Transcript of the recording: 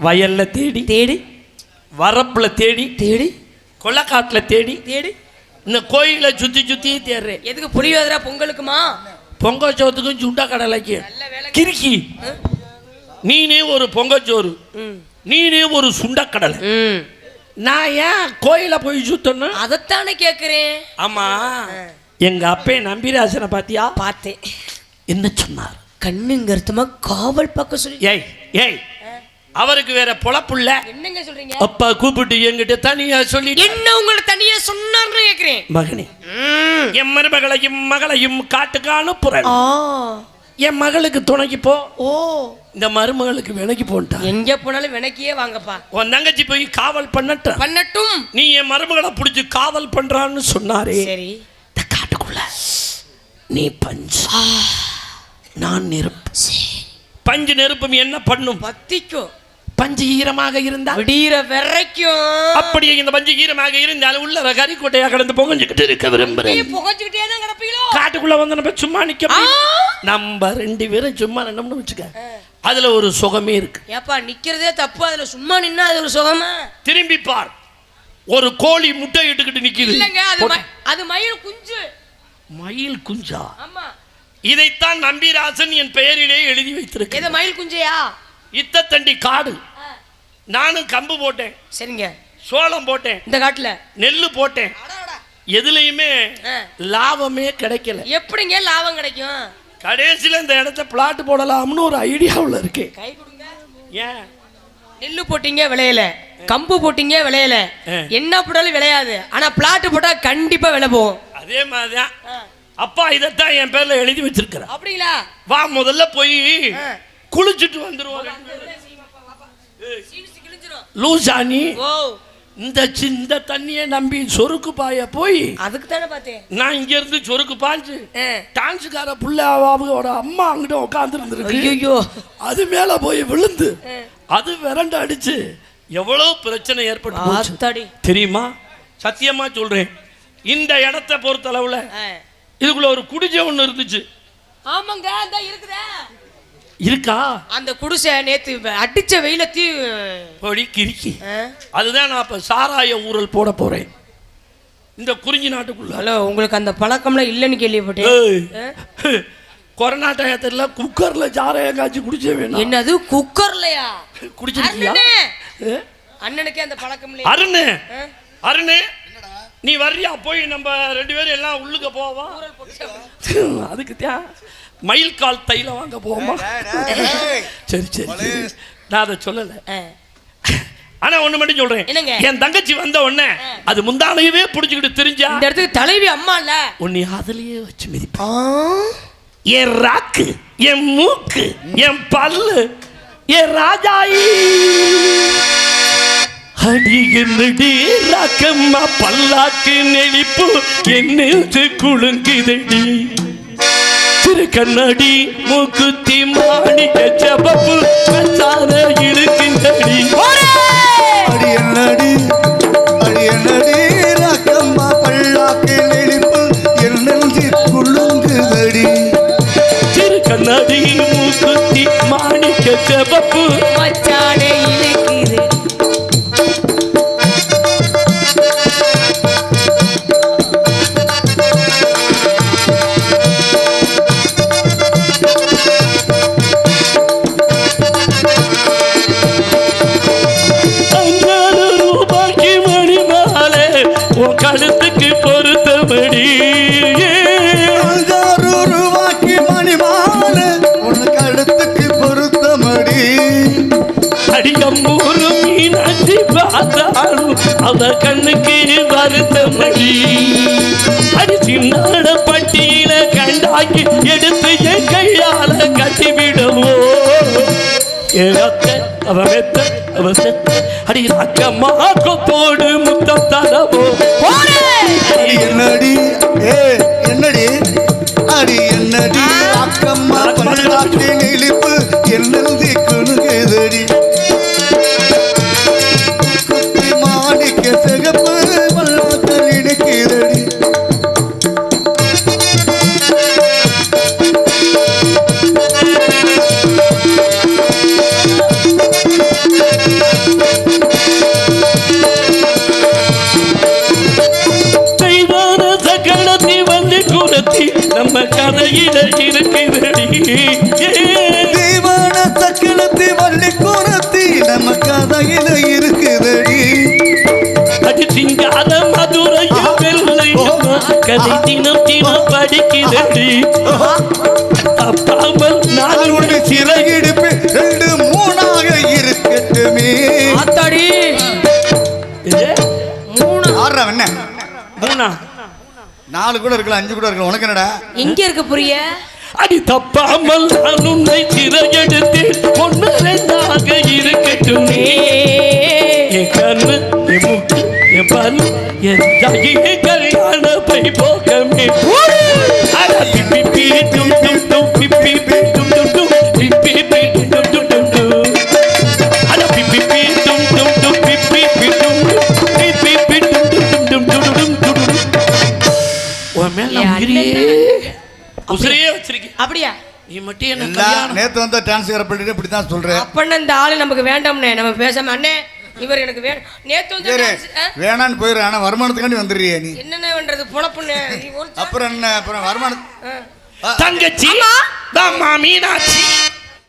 வயல்ல தேடி தேடி. வரப்புல தேடி தேடி. கொள்ளக்காட்டுல தேடி தேடி. இந்த கோயிலை சுத்தி சுத்தி தேடுறேன். எதுக்கு புளியோதரா பொங்கலுக்குமா? பொங்கல் சோத்துக்கும் சுண்டா கடலைக்கு. கிறுக்கி. நீனே ஒரு பொங்கச்சோறு. நீனே ஒரு சுண்டக்கடலை நான் ஏன் கோயில போய் சுத்தணும்? அதைத்தானே கேட்குறேன் ஆமா. எங்க அப்பே நம்பிராசனை பாத்தியா? பார்த்தேன். என்ன சொன்னார்? கண்ணுங்கருத்தமா காவல் பக்கம் சொல்லி ஏய் ஏய் அவருக்கு வேற பொழப்புள்ள என்னங்க சொல்றீங்க? அப்பா கூப்பிட்டு என்கிட்ட தனியா சொல்லி என்ன உங்களை தனியா சொன்னார்னு கேக்குறேன். மகனே. என் மருமகளையும் மகளையும் காட்டுக்கு அனுப்புறேன் என் மகளுக்கு துணைக்கு போ. ஓ. இந்த மருமகளுக்கு விலைக்கு போன்ட்டா எங்க போனாலும் வினக்கியே வாங்கப்பா. உன் தங்கச்சி போய் காவல் பண்ணட்டும் பண்ணட்டும். நீ என் மருமகளை பிடிச்சி காவல் பண்றான்னு சொன்னாரே. சரி. இந்த காட்டுக்குள்ள நீ பஞ்சு. நான் நெருப்பு. பஞ்சு நெருப்பும் என்ன பண்ணும்? பத்திக்கும். பஞ்சு ஈரமாக இருந்தா விடிகிற வரைக்கும். அப்படியே இந்த பஞ்சு ஈரமாக இருந்தாலும் உள்ள கறிக்கோட்டையா கடந்து பொங்கஞ்சுக்கிட்டு இருக்க விரும்புறேன். புகைச்சுக்கிட்டே தான் கிடப்பீங்களோ? காட்டுக்குள்ள வந்து நம்ம சும்மா நிக்க. நம்ம ரெண்டு பேரும் சும்மா நின்னோம்னு வச்சுக்க. அதுல ஒரு சுகமே இருக்கு. ஏப்பா நிக்கிறதே தப்பு. அதுல சும்மா நின்னா அது ஒரு சுகமா? திரும்பி பார். ஒரு கோழி முட்டை இட்டுக்கிட்டு நிக்குது. இல்லங்க அது அது மயில் குஞ்சு. மயில் குஞ்சா? ஆமா. இதைத்தான் நம்பிராசன் என் பெயரிலே எழுதி வைத்திருக்கேன் மயில் குஞ்சையா? இத்தத்தண்டி காடு. நானும் கம்பு போட்டேன். சரிங்க. சோளம் போட்டேன். இந்த காட்டுல. நெல்லு போட்டேன். எதுலையுமே. லாபமே கிடைக்கல. எப்படிங்க லாபம் கிடைக்கும்? கடைசியில் இந்த இடத்த பிளாட் போடலாம்னு ஒரு ஐடியாவில் இருக்கேன் கை கொடுங்க. ஏன்? நெல்லு போட்டீங்க விளையல. கம்பு போட்டீங்க விளையல. என்ன போட்டாலும் விளையாது. ஆனா பிளாட் போட்டா கண்டிப்பா விலை போகும். அதே மாதிரிதான். அப்பா இதைத்தான் என் பேர்ல எழுதி வச்சிருக்கிறேன் அப்படிங்களா? வா முதல்ல போய். குளிச்சுட்டு வந்துருவோம். லூசா நீ இந்த சின்ன தண்ணியை நம்பி சொருக்கு பாய போய் அதுக்கு தானே பார்த்தேன். நான் இங்க இருந்து சொருக்கு பாஞ்சு. டான்ஸுக்கார புள்ள அவங்களோட அம்மா அங்கிட்ட உட்கார்ந்து இருந்திருக்கு ஐயோ அது மேல போய் விழுந்து அது விரண்டு அடிச்சு எவ்வளவு பிரச்சனை ஏற்பட்டு தெரியுமா? சத்தியமா சொல்றேன். இந்த இடத்த பொறுத்தளவுல. இதுக்குள்ள ஒரு குடிசை ஒண்ணு இருந்துச்சு. ஆமாங்க இருக்குதே. இருக்கா? அந்த குடிசை நேத்து அடிச்ச வெயில தீ பொடி கிறுக்கி. ஆ? அதுதான் நான் இப்ப சாராய ஊரல் போட போறேன். இந்த குறிஞ்சி நாட்டுக்குள்ள. ஹலோ உங்களுக்கு அந்த பழக்கம்லாம் இல்லைன்னு கேள்விப்பட்டேன்? கொரோனா டயத்துல குக்கர்ல சாராயம் காய்ச்சி குடிச்ச வேணாம். என்னது குக்கர்லையா? குடிச்சிருக்கியா? அண்ணனுக்கே அந்த பழக்கம் இல்லையா? அருணு? அருணு! நீ வர்றியா? போய் நம்ம ரெண்டு பேரும் எல்லாம் உள்ளுக்க போவா? அதுக்கு தான் மயில் கால் தைலம் வாங்க போவோமா? சரி சரி. நான் அதை சொல்லல. ஆனா ஒண்ணு மட்டும் சொல்றேன். என்னங்க? என் தங்கச்சி வந்த உடனே அது முந்தானையவே புடிச்சுக்கிட்டு தெரிஞ்சா இந்த இடத்துக்கு தலைவி அம்மா இல்ல? உன்னை அதுலயே வச்சு மிதிப்பேன் என் ராக்கு என் மூக்கு என் பல்லு என் ராஜாயி. அடி என்னடி ராக்கம்மா பல்லாக்கு நெளிப்பு என்னது குலுங்குதடி. திரு கண்ணாடி மூக்குத்தி மாணிக்க செபப்பு கச்சான இருக்குங்கடி அடி என்னடி? அடி என்னடி? ரக்கம்மா பல்லாக்கு நெளிப்பு என் நெஞ்சில் குலுங்குதடி. திரு கண்ணாடி மூக்குத்தி மாணிக்க செபப்பு அடியம்மூரு மீனாட்சி பார்த்தாலும் அவ கண்ணுக்கு வருத்தபடி அடிச்சு நாட பட்டியில கண்டாக்கி எடுத்து என் கையால கட்டிவிடவோ அவ மெத்த அவ செத்த அடி அக்கம்மா கொத்தோடு முத்தம் தரவோ. என்னடி? ஏ என்னடி? நம்ம கதையில இருக்கிறடி நாலு கூட இருக்கலாம் அஞ்சு கூட இருக்கலாம் உனக்கு என்னடா? எங்க இருக்கு புரிய. அடி தப்பாமல் நான் உன்னை சிறையெடுத்து ஒன்று ரெண்டாக இருக்கட்டும் என் கண்ணு என் மூக்கு என் பல் என் தாயே கல்யாண பை போகமே உசிரையே வச்சிருக்கேன். அப்படியா? நீ மட்டும் என்ன நேத்து வந்த டிரான்ஸ்ஃபர் பண்ணிட்டு இப்படி தான் சொல்றேன். அப்பன்னா இந்த ஆளு நமக்கு வேண்டாம்னே நம்ம பேசாம அண்ணே இவர் எனக்கு வேணும் நேத்து வந்து? வேணான்னு போயிரு ஆனா வருமானத்துக்காண்டி வந்துடுறிய நீ. என்னென்ன பண்றது? ஒரு அப்புறம் என்ன? அப்புறம் வருமானம் தங்கச்சி மீனாட்சி.